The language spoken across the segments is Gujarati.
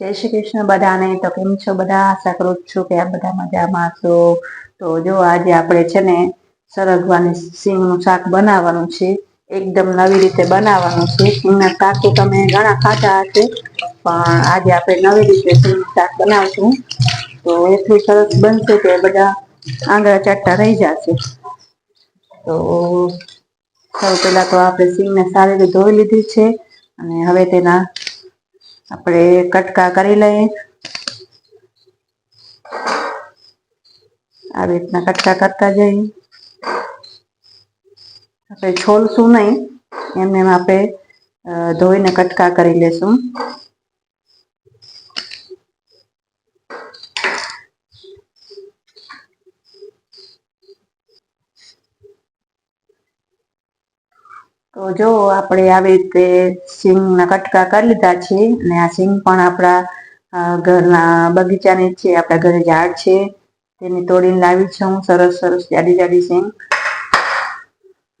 જય શ્રી કૃષ્ણ બધાને. તો કેમ છો બધા? આશા કરું છું કે આ બધા મજામાં છો. તો જો આજે આપણે છે ને સરગવાની સિંગનું શાક બનાવવાનું છે. એકદમ નવી રીતે બનાવવાનું છે. સિંગના શાક તો તમે ઘણા ખાધા હશે, પણ આજે આપણે નવી રીતે સિંગનું શાક બનાવશું. તો એટલું સરસ બનશે કે બધા આંગળા ચાટતા રહી જશે. તો સૌ પહેલાં તો આપણે સિંગને સારી રીતે ધોઈ લીધી છે અને હવે તેના આપણે કટકા કરી લઈએ. આવી રીતના કટકા કરતા જઈએ. આપણે છોલશું નહીં. એમને એમ આપણે ધોઈને કટકા કરી લેશું. તો જો આપણે આવી રીતે સિંગના કટકા કરી લીધા છે અને આ સિંગ પણ આપણા ઘરના બગીચાની છે, આપણા ઘરે ઝાડ છે. તેને તોડીને લાવી છે હું, સરસ સરસ, જાડી જાડી સિંગ.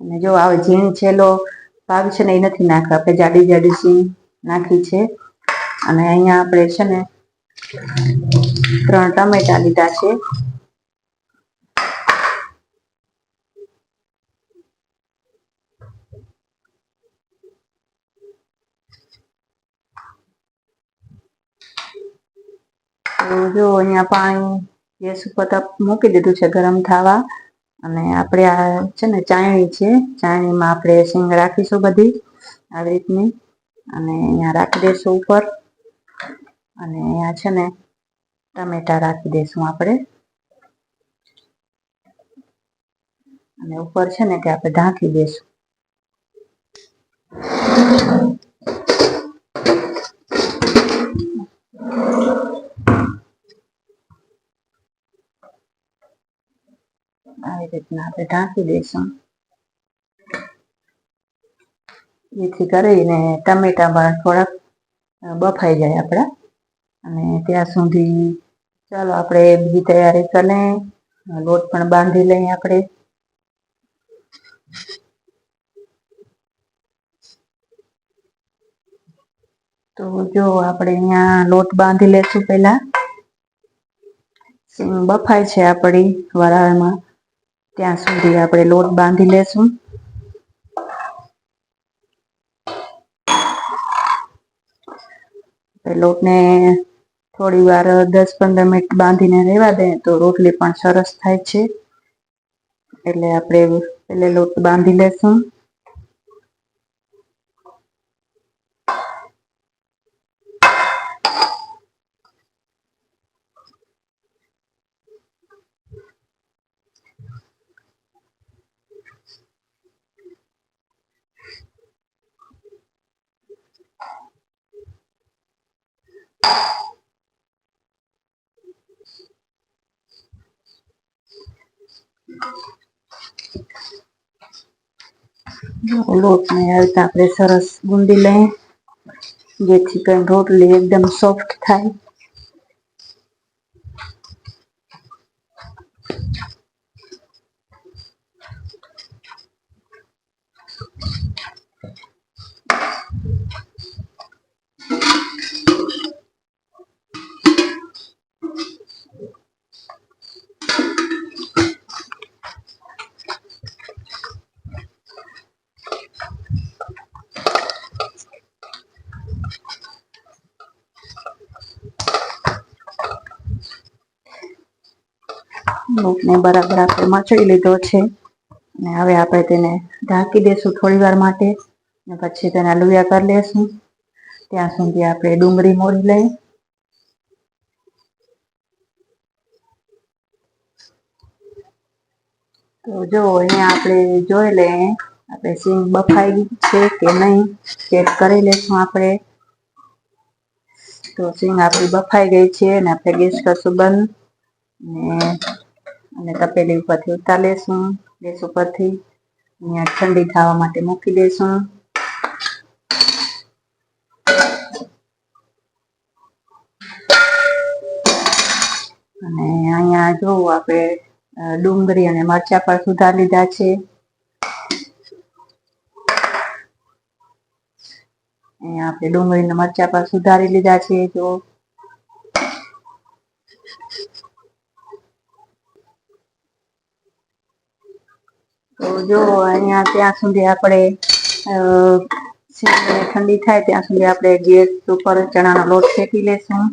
અને જો આવે ઝીણ છેલ્લો ભાગ છે ને એ નથી નાખ્યો, આપણે જાડી જાડી સિંગ નાખી છે. અને અહીંયા આપણે છે ને ત્રણ ટમેટા લીધા છે. જો અહીંયા પાણી ગેસ ઉપર તપ મૂકી દીધું છે ગરમ થવા. અને આપણે આ છે ને ચાયણી છે, ચાયણીમાં આપણે સિંગ રાખીશું બધી આવી રીતની. અને અહીંયા રાખી દઈશું ઉપર. અને અહીંયા છે ને ટમેટા રાખી દઈશું આપણે. અને ઉપર છે ને કે આપણે ઢાંકી દઈશું રીતના આપણે ઢાંકી દઈશું જેથી કરીને ટમેટામાં થોડાક બફાઈ જાય આપણા. અને ત્યાં સુધી, ચાલો આપણે બીજી તૈયારી કરીએ લોટ પણ બાંધી લઈએ આપણે. તો જો આપણે અહીંયા લોટ બાંધી લેશું પહેલા. બફાય છે આપણી વરાળમાં. ત્યાં સુધી આપણે લોટ બાંધી લેશું. લોટને થોડી વાર દસ પંદર મિનિટ બાંધીને રહેવા દે, તો રોટલી પણ સરસ થાય છે. એટલે આપણે પેલે લોટ બાંધી લેશું. લોટને આવી રીતે આપણે સરસ ગુંદી લઈએ જેથી કરીને રોટલી એકદમ સોફ્ટ થાય. લોટને બરાબર આપણે મચડી લીધો છે. અને હવે આપણે તેને ઢાંકી દઈશું થોડી વાર માટે અને પછી તેને લુયા કરી લેશું. ત્યાં સુધી આપણે ડુંગળી મોરી લઈ. તો જો અહીંયા આપણે જોઈ લઈએ આપણે સિંગ બફાઈ છે કે નહીં ચેક કરી લેશું આપણે. તો સિંગ આપણી બફાઈ ગઈ છે અને આપણે ગેસ કરશું બંધ. ને અને તપેલી ઉપરથી ઉતાર લેશું, ગેસ ઉપરથી. અહીંયા ઠંડી થવા માટે મૂકી દેશું. અને અહીંયા જોવું આપણે ડુંગળી અને મરચા પણ સુધાર લીધા છે. અહીંયા આપણે ડુંગળી અને મરચા પણ સુધારી લીધા છે, જો. તો જો અહીંયા ત્યાં સુધી આપણે ઠંડી થાય ત્યાં સુધી આપણે ગેસ ઉપર ચણાનો લોટ શેકી લેશું.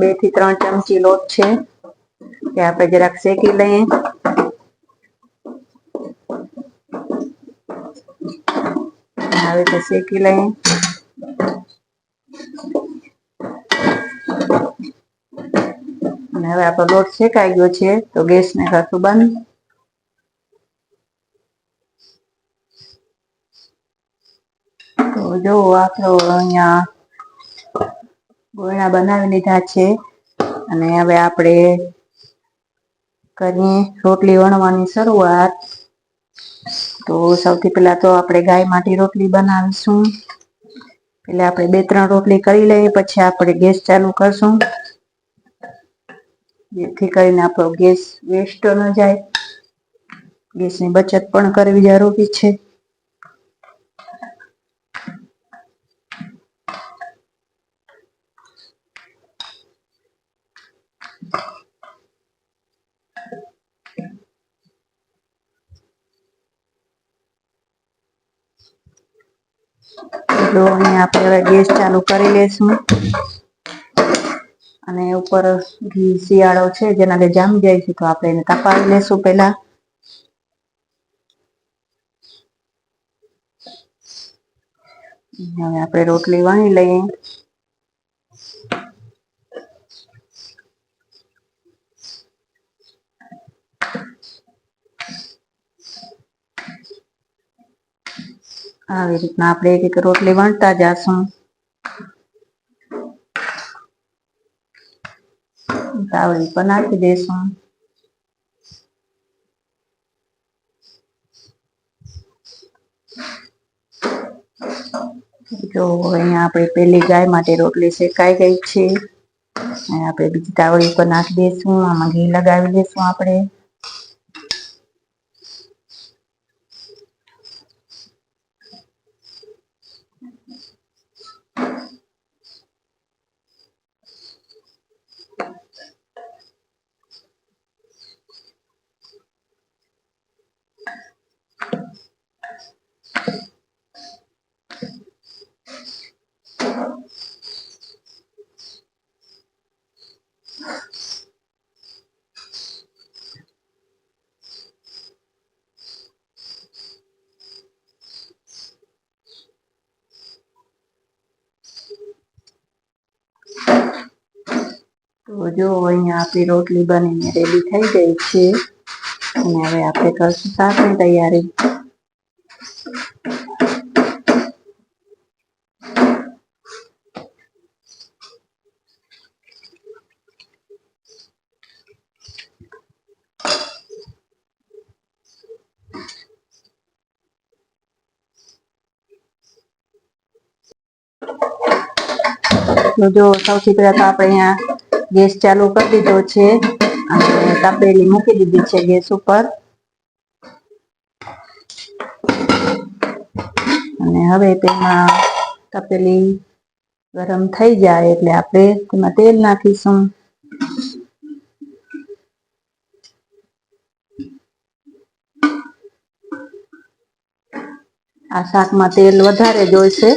બેથી ત્રણ ચમચી લોટ છે કે આપણે જરાક શેકી લઈએ. આવી રીતે શેકી લઈએ. અને હવે આપણો લોટ શેકાઈ ગયો છે તો ગેસને ખાતું બંધ. જો આપણો અહીંયા ગોળા બનાવી લીધા છે અને હવે આપણે કરીએ રોટલી વણવાની શરૂઆત. તો સૌથી પહેલા તો આપણે ગાય માટે રોટલી બનાવીશું. એટલે આપણે બે ત્રણ રોટલી કરી લઈએ, પછી આપણે ગેસ ચાલુ કરશું. જેથી કરીને આપણો ગેસ વેસ્ટ ન જાય. ગેસની બચત પણ કરવી જરૂરી છે. તો અહીંયા આપણે હવે ગેસ ચાલુ કરી લેશું. અને ઉપર ઘી શિયાળો છે, જેના લીધે જામી જાય છે, તો આપણે એને તપાવી લેશું પહેલા. હવે આપણે રોટલી વાણી લઈએ. આવી રીતના આપણે એક એક રોટલી વણતા જાશું. તાવડી પર નાખી દેશું. જો અહીંયા આપણે પેલી ગાય માટે રોટલી શેકાઈ ગઈ છે. આપણે બીજી તાવડી પર નાખી દઈશું આમાં ઘી લગાવી દઈશું આપણે. તો જો અહીંયા આપણી રોટલી બનીને રેડી થઈ ગઈ છે. અને હવે આપણે કરશું શાકની તૈયારી. તો જો સૌથી પહેલા તો આપણે અહીંયા ગેસ ચાલુ કરી દીધો છે. અને તપેલી મૂકી દીધી છે ગેસ ઉપર. અને હવે તેમાં તપેલી ગરમ થઈ જાય એટલે આપણે તેમાં તેલ નાખીશું. આ શાકમાં તેલ વધારે જોઈશે.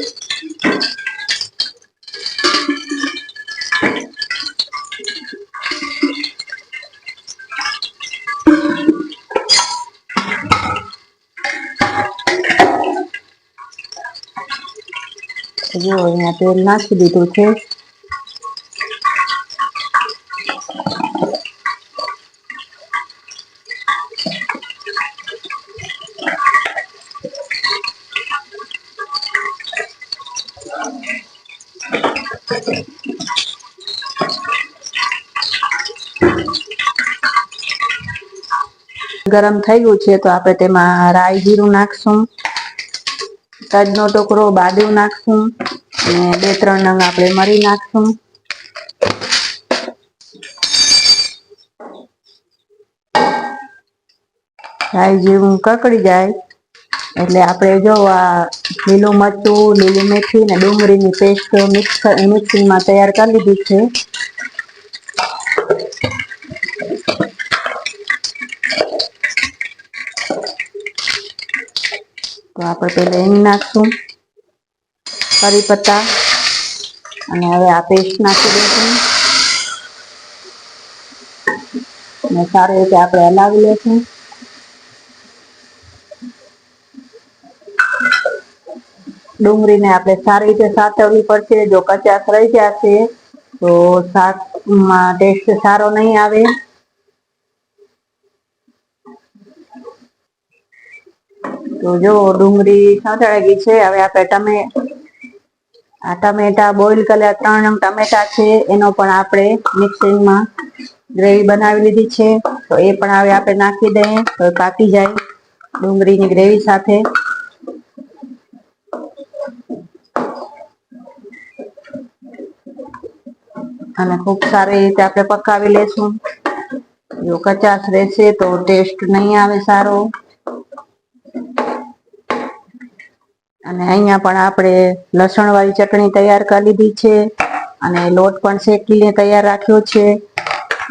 જો અહીંયા તેલ નાખી દીધું છે ગરમ થઈ ગયું છે, તો આપણે તેમાં રાઈ જીરું નાખશું. તજનો ટુકડો બાદુ નાખશું અને બે, ત્રણ નંગ આપણે મરી નાખશું. રાઈ જેવું કકડી જાય, એટલે આપણે જો આ લીલું મરચું, લીલી મેથી ને ડુંગળીની પેસ્ટ મિક્સ મિક્સિંગમાં તૈયાર કરી લીધી છે. તો આપણે પહેલા હિંગ નાખશું. કરી પત્તા. અને હવે આ પેસ્ટ નાખી દઈશું. અને સારી રીતે આપણે હલાવી લઈશું ડુંગળીને આપણે સારી રીતે સાતવવી પડશે. જો કચાશ રહી જશે, તો શાકમાં ટેસ્ટ સારો નહીં આવે. તો જો ડુંગળી સંતળાઈ ગઈ છે, હવે આપણે ટમે આ ટમેટા બોઇલ કરેલા ત્રણ ટમેટા છે, એનો પણ આપણે મિક્સિંગમાં ગ્રેવી બનાવી લીધી છે, તો એ પણ હવે આપણે નાખી દઈએ, તો પાકી જાય ડુંગળીની ગ્રેવી સાથે. અને ખૂબ સારી રીતે આપણે પકાવી લેશું. જો કચાશ રહેશે તો ટેસ્ટ નહીં આવે સારો. અને અહીંયા પણ આપણે લસણ વાળી ચટણી તૈયાર કરી લીધી છે. અને લોટ પણ શેકીને તૈયાર રાખ્યો છે.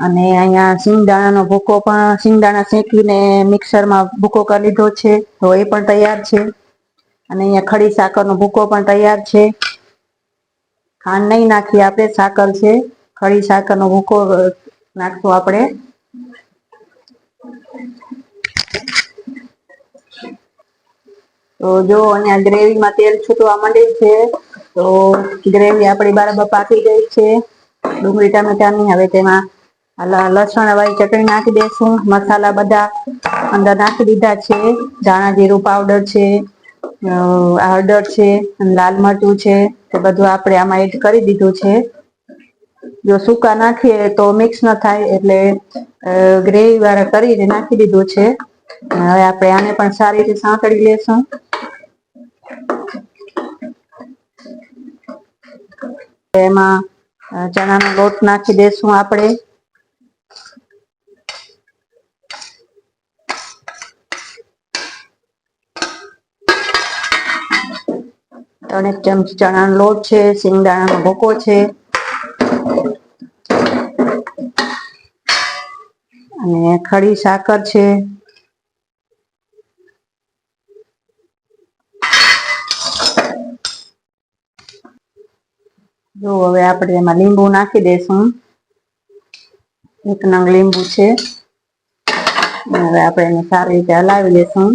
અને અહીંયા સિંગદાણાનો ભૂકો પણ સિંગદાણા શેકીને મિક્સરમાં ભૂકો કરી લીધો છે. તો એ પણ તૈયાર છે. અને અહીંયા ખડી સાકરનો ભૂકો પણ તૈયાર છે. ખાંડ નહીં નાખી આપણે, સાકર છે. ખડી સાકરનો ભૂકો નાખશું આપણે. તો જો અહીંયા ગ્રેવીમાં તેલ છૂટવા માંડ્યું છે, તો ગ્રેવી આપણી બરાબર પાકી ગઈ છે. ડુંગળી ટામેટાની હવે તેમાં લસણ વાળી ચટણી નાખી દેશું. મસાલા બધા અંદર નાખી દીધા છે. ધાણા જીરું પાવડર છે હળદર છે લાલ મરચું છે. તે બધું આપણે આમાં એડ કરી દીધું છે. જો સૂકા નાખીએ તો મિક્સ ન થાય એટલે ગ્રેવી વાળા કરીને નાખી દીધું છે. હવે આપણે આને પણ સારી રીતે સાંકળી લેશું. એમાં ચણાનો લોટ નાખી દેશું આપણે. ત્રણેક ચમચી ચણાનો લોટ છે સિંગદાણાનો ભૂકો છે. અને ખડી સાકર છે. જો હવે આપણે એમાં લીંબુ નાખી દઈશું એક નંગ લીંબુ છે. હવે આપણે એને સારી રીતે હલાવી લેશું.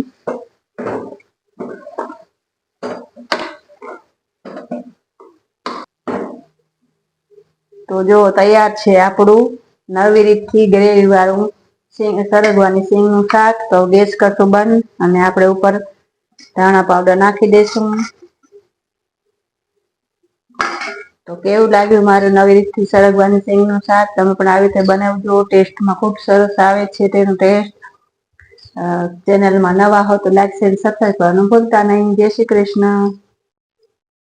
તો જો તૈયાર છે આપણું નવી રીતથી ગ્રેવી વાળું સિંગ સરગવાની સિંગનું શાક તો ગેસ કરશું બંધ. અને આપણે ઉપર ધાણા પાવડર નાખી દઈશું તો કેવું લાગ્યું મારું નવી રીતથી સરગવાની સિંગનું શાક તમે પણ આવી રીતે બનાવજો. ટેસ્ટમાં ખૂબ સરસ આવે છે તેનું ટેસ્ટ. ચેનલમાં નવા હો તો લાઈક, શેર, સબસ્ક્રાઈબ કરવાનું ભૂલતા નહીં. જય શ્રી કૃષ્ણ.